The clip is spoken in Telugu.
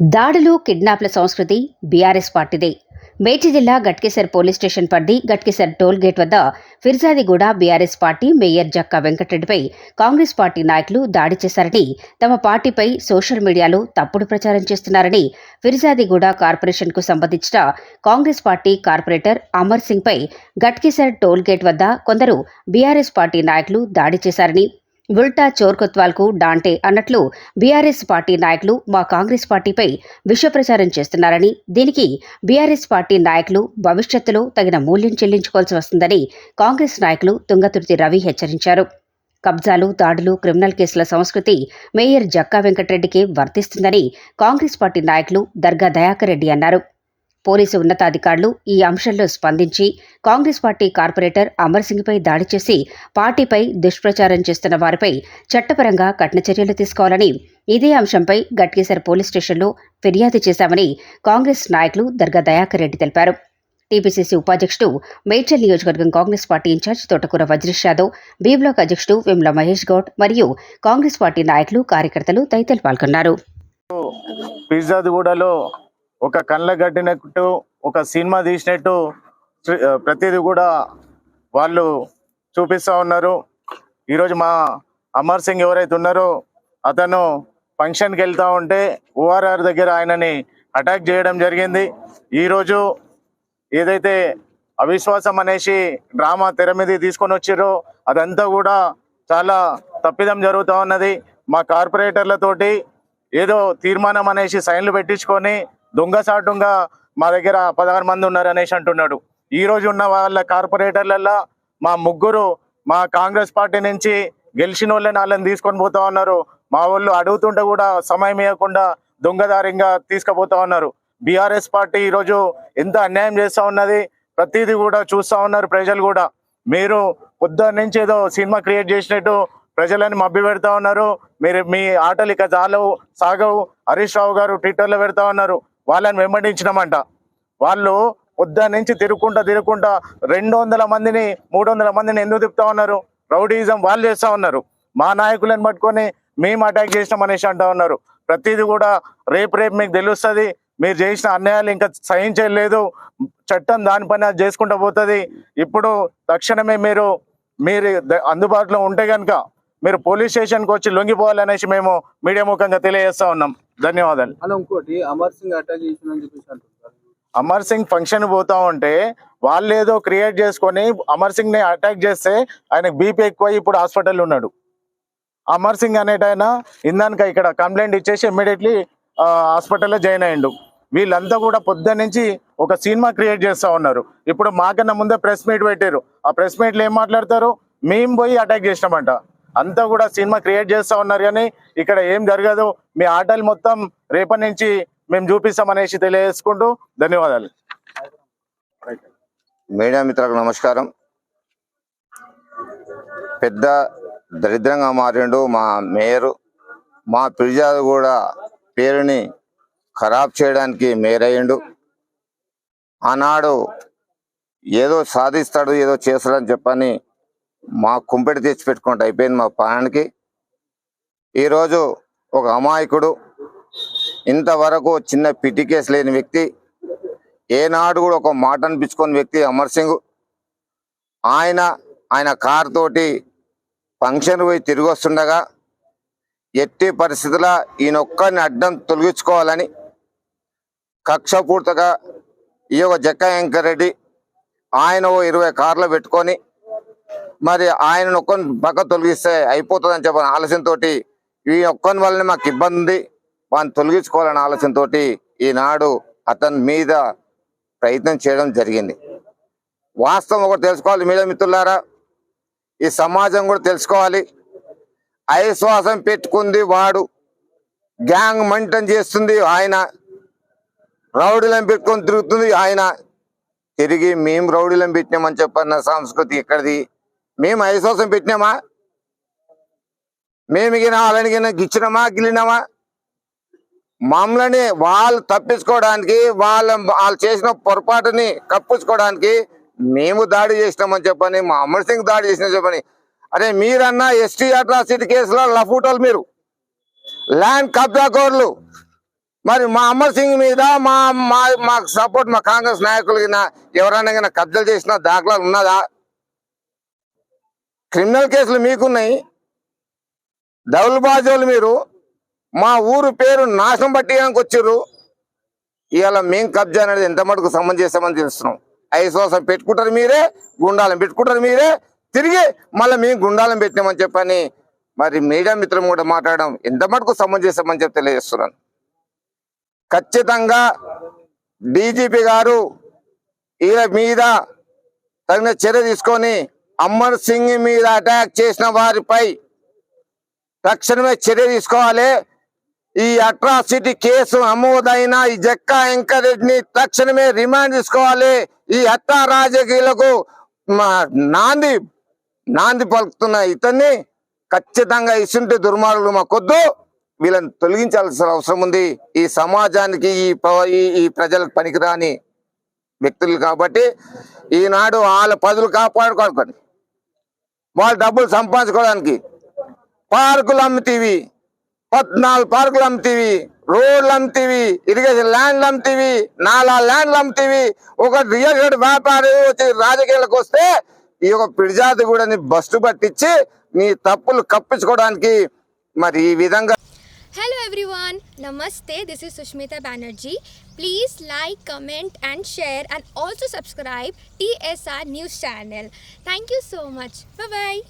దాడులు కిడ్నాప్ల సంస్కృతి బీఆర్ఎస్ పార్టీదే. మేచి జిల్లా గట్కేసర్ పోలీస్ స్టేషన్ పరిధి గట్కేసర్ టోల్ గేట్ వద్ద Peerzadiguda BRS party mayor Jakka వెంకటరెడ్డిపై Congress party నాయకులు దాడి చేశారని తమ పార్టీపై సోషల్ మీడియాలో తప్పుడు ప్రచారం చేస్తున్నారని ఫిర్జాదిగూడ కార్పొరేషన్కు సంబంధించిన కాంగ్రెస్ పార్టీ కార్పొరేటర్ అమర్ సింగ్పై గట్కేసర్ టోల్ గేట్ వద్ద కొందరు బీఆర్ఎస్ పార్టీ నాయకులు దాడి చేశారని ఉల్టా చోర్కొత్వాల్కు డాంటే అన్నట్లు బీఆర్ఎస్ పార్టీ నాయకులు మా కాంగ్రెస్ పార్టీపై విశ్వప్రచారం చేస్తున్నారని దీనికి బీఆర్ఎస్ పార్టీ నాయకులు భవిష్యత్తులో తగిన మూల్యం చెల్లించుకోవాల్సి వస్తుందని కాంగ్రెస్ నాయకులు తుంగతుర్తి రవి హెచ్చరించారు. కబ్జాలు దాడులు క్రిమినల్ కేసుల సంస్కృతి మేయర్ జక్కా వెంకటరెడ్డికి వర్తిస్తుందని కాంగ్రెస్ పార్టీ నాయకులు దర్గా దయాకర్ రెడ్డి అన్నారు. పోలీసు ఉన్నతాధికారులు ఈ అంశంలో స్పందించి కాంగ్రెస్ పార్టీ కార్పొరేటర్ అమర్ సింగ్పై దాడి చేసి పార్టీపై దుష్ప్రచారం చేస్తున్న వారిపై చట్టపరంగా కఠిన చర్యలు తీసుకోవాలని ఇదే అంశంపై గట్కేసర్ పోలీస్ స్టేషన్లో ఫిర్యాదు చేశామని కాంగ్రెస్ నాయకులు దర్గా దయాకర్ రెడ్డి తెలిపారు. టీపీసీసీ ఉపాధ్యక్షుడు మేడ్చల్ నియోజకవర్గం కాంగ్రెస్ పార్టీ ఇన్ఛార్జ్ తోటకూర వజ్రేష్ యాదవ్ బి బ్లాక్ అధ్యక్షుడు విమ్ల మహేష్ గౌడ్ మరియు కాంగ్రెస్ పార్టీ నాయకులు కార్యకర్తలు తదితరులు పాల్గొన్నారు. పిజ్జాదిగూడలో ఒక కళ్ళ కట్టినట్టు ఒక సినిమా తీసినట్టు ప్రతిదీ కూడా వాళ్ళు చూపిస్తూ ఉన్నారు. ఈరోజు మా అమర్ సింగ్ ఎవరైతే ఉన్నారో అతను ఫంక్షన్కి వెళ్తా ఉంటే ఓఆర్ఆర్ దగ్గర ఆయనని అటాక్ చేయడం జరిగింది. ఈరోజు ఏదైతే అవిశ్వాసం అనేసి డ్రామా తెర మీద తీసుకొని వచ్చారో అదంతా కూడా చాలా తప్పిదం జరుగుతూ ఉన్నది. మా కార్పొరేటర్లతోటి ఏదో తీర్మానం అనేసి సైన్లు పెట్టించుకొని దొంగ దొంగసాటుగా మా దగ్గర పదహారు మంది ఉన్నారు అనేసి అంటున్నాడు. ఈ రోజు ఉన్న వాళ్ళ కార్పొరేటర్లలో మా ముగ్గురు మా కాంగ్రెస్ పార్టీ నుంచి గెలిచిన వాళ్ళని వాళ్ళని తీసుకొని పోతా ఉన్నారు. మా వాళ్ళు అడుగుతుంటే కూడా సమయం ఇవ్వకుండా దొంగదారిగా తీసుకుపోతా ఉన్నారు. బీఆర్ఎస్ పార్టీ ఈరోజు ఎంత అన్యాయం చేస్తా ఉన్నది ప్రతిదీ కూడా చూస్తా ఉన్నారు ప్రజలు కూడా. మీరు పొద్దున్న నుంచి ఏదో సినిమా క్రియేట్ చేసినట్టు ప్రజలని మబ్బి పెడతా ఉన్నారు. మీరు మీ ఆటలు ఇక చాలవు సాగవు. హరీష్ రావు గారు ట్విట్టర్లో పెడతా ఉన్నారు. వాళ్ళని వెంబడించినామంట. వాళ్ళు పొద్దు నుంచి తిరుగుకుంటా తిరుగుకుంటా రెండు వందల మందిని మూడు వందల మందిని ఎందుకు తిప్పుతా ఉన్నారు? రౌడీజం వాళ్ళు చేస్తా ఉన్నారు. మా నాయకులను పట్టుకొని మేము అటాక్ చేసినాం అనేసి అంటా ఉన్నారు. ప్రతిదీ కూడా రేపు రేపు మీకు తెలుస్తుంది. మీరు చేసిన అన్యాయాలు ఇంకా సహించలేదు. చట్టం దానిపైన అది చేసుకుంటూ పోతుంది. ఇప్పుడు తక్షణమే మీరు మీరు అందుబాటులో ఉంటే కనుక మీరు పోలీస్ స్టేషన్కి వచ్చి లొంగిపోవాలనేసి మేము మీడియా ముఖంగా తెలియజేస్తా ఉన్నాం. ధన్యవాదాలు. అలా ఇంకోటి అమర్ సింగ్ అటాక్ చేసిందని చెప్పేసి అమర్ సింగ్ ఫంక్షన్ పోతా ఉంటే వాళ్ళు ఏదో క్రియేట్ చేసుకొని అమర్ సింగ్ని అటాక్ చేస్తే ఆయనకు బీపీ ఎక్కువ ఇప్పుడు హాస్పిటల్ ఉన్నాడు. అమర్ సింగ్ అనేటైనా ఇందాక ఇక్కడ కంప్లైంట్ ఇచ్చేసి ఇమ్మీడియట్లీ హాస్పిటల్లో జాయిన్ అయ్యిండు వీళ్ళంతా కూడా పొద్దున్న నుంచి ఒక సినిమా క్రియేట్ చేస్తా ఉన్నారు. ఇప్పుడు మాకన్నా ముందే ప్రెస్ మీట్ పెట్టారు ఆ ప్రెస్ మీట్లో ఏం మాట్లాడతారు? మేము పోయి అటాక్ చేసినామంట. అంతా కూడా సినిమా క్రియేట్ చేస్తా ఉన్నారు కానీ ఇక్కడ ఏం జరగదు. మీ ఆటలు మొత్తం రేపటి నుంచి మేము చూపిస్తామనేసి తెలియజేసుకుంటూ ధన్యవాదాలు. మీడియా మిత్రులకు నమస్కారం. పెద్ద దరిద్రంగా మారిండు మా మేయరు. మా ఫిర్యాదు కూడా పేరుని ఖరాబ్ చేయడానికి మేయర్ అయ్యిండు ఆనాడు ఏదో సాధిస్తాడు ఏదో చేస్తాడని చెప్పని మా కుంపెటి తెచ్చిపెట్టుకుంటే అయిపోయింది మా ప్రాణానికి ఈరోజు ఒక అమాయకుడు ఇంతవరకు చిన్న పిటి కేసు లేని వ్యక్తి ఏనాడు కూడా ఒక మాట అనిపించుకున్న వ్యక్తి అమర్ సింగ్. ఆయన ఆయన కార్ తోటి ఫంక్షన్ పోయి తిరిగి వస్తుండగా ఎట్టి పరిస్థితుల్లో ఈయన అడ్డం తొలగించుకోవాలని కక్షపూర్తగా ఈ యొక్క జక్క వెంకరెడ్డి ఆయన ఓ ఇరవై కార్లు పెట్టుకొని మరి ఆయన ఒక్కని పక్క తొలగిస్తే అయిపోతుందని చెప్పని ఆలస్యంతో ఈ ఒక్కని వల్లనే మాకు ఇబ్బంది. ఉంది వాడిని తొలగించుకోవాలనే ఆలోచనతో ఈనాడు అతని మీద ప్రయత్నం చేయడం జరిగింది. వాస్తవం ఒకటి తెలుసుకోవాలి మీడియా మిత్రులారా. ఈ సమాజం కూడా తెలుసుకోవాలి. ఐశ్వాసం పెట్టుకుంది వాడు. గ్యాంగ్ మెయింటైన్ చేస్తుంది ఆయన. రౌడీలను పెట్టుకొని తిరుగుతుంది ఆయన. తిరిగి మేము రౌడీలను పెట్టినామని చెప్పన్న సంస్కృతి ఎక్కడిది? మేము ఐశ్వాసం పెట్టినామా? మేము గిన వాళ్ళని గిన మమ్మల్ని వాళ్ళు తప్పించుకోవడానికి వాళ్ళ వాళ్ళు చేసిన పొరపాటుని కప్పించుకోవడానికి మేము దాడి చేసినామని చెప్పని మా అమర్ సింగ్ దాడి చేసిన చెప్పని. అరే మీరన్నా ఎస్టీ అట్రాసిటీ కేసులో లఫూటోలు మీరు. ల్యాండ్ కబ్జాకోర్లు. మరి మా అమర్ సింగ్ మీద మా మా మాకు సపోర్ట్ మా కాంగ్రెస్ నాయకులకి ఎవరైనా కానీ కబ్జాలు చేసిన దాఖలాలు ఉన్నదా? క్రిమినల్ కేసులు మీకున్నాయి. దౌల్బాజోలు మీరు. మా ఊరు పేరు నాశనం పట్టియడానికి వచ్చిర్రు. ఇవాళ మేం కబ్జా అనేది ఎంత మటుకు సమంజసమని తెలుస్తున్నాం. ఐశ్వాసం పెట్టుకుంటారు మీరే గుండాలం పెట్టుకుంటారు మీరే తిరిగి మళ్ళీ మేము గుండాలం పెట్టినామని చెప్పని మరి మీడియా మిత్రం కూడా మాట్లాడడం ఎంత మటుకు సమంజసమని చెప్పి తెలియజేస్తున్నాను. ఖచ్చితంగా డీజీపీ గారు ఈయన మీద తగిన చర్య తీసుకొని అమర్ సింగ్ మీద అటాక్ చేసిన వారిపై తక్షణమే చర్య తీసుకోవాలి. ఈ అట్రాసిటీ కేసు నమోదైన ఈ జక్కా వెంకరెడ్డిని తక్షణమే రిమాండ్ తీసుకోవాలి. ఈ హత్య రాజకీయులకు మా- నాంది నాంది పలుకుతున్న ఇతన్ని ఖచ్చితంగా ఇసుంటి దుర్మార్గులు మాకొద్దు. వీళ్ళని తొలగించాల్సిన అవసరం ఉంది. ఈ సమాజానికి ఈ ప- ఈ- ఈ ప్రజలకు పనికిరాని వ్యక్తులు కాబట్టి ఈనాడు వాళ్ళ పదులు కాపాడుకోవాలి వాళ్ళు డబ్బులు సంపాదించుకోవడానికి పార్కులు అమ్ముతీవి. పద్నాలుగు పార్కులు అమ్ముతీవి. రోడ్లు అమ్ముతీవి. ఇరిగేషన్ ల్యాండ్లు అమ్ముతీవి. నాలా ల్యాండ్లు అమ్ముతీవి. ఒక రియల్ ఎస్టేట్ వ్యాపారి వచ్చి రాజకీయాలకు వస్తే ఈ యొక్క పిడిజాతి కూడా బస్సు పట్టించి నీ తప్పులు కప్పించుకోవడానికి మరి ఈ విధంగా హలో ఎవ్రీవాన్ నమస్తే this is Sushmita Banerjee please like comment and share and also subscribe TSR news channel thank you so much bye.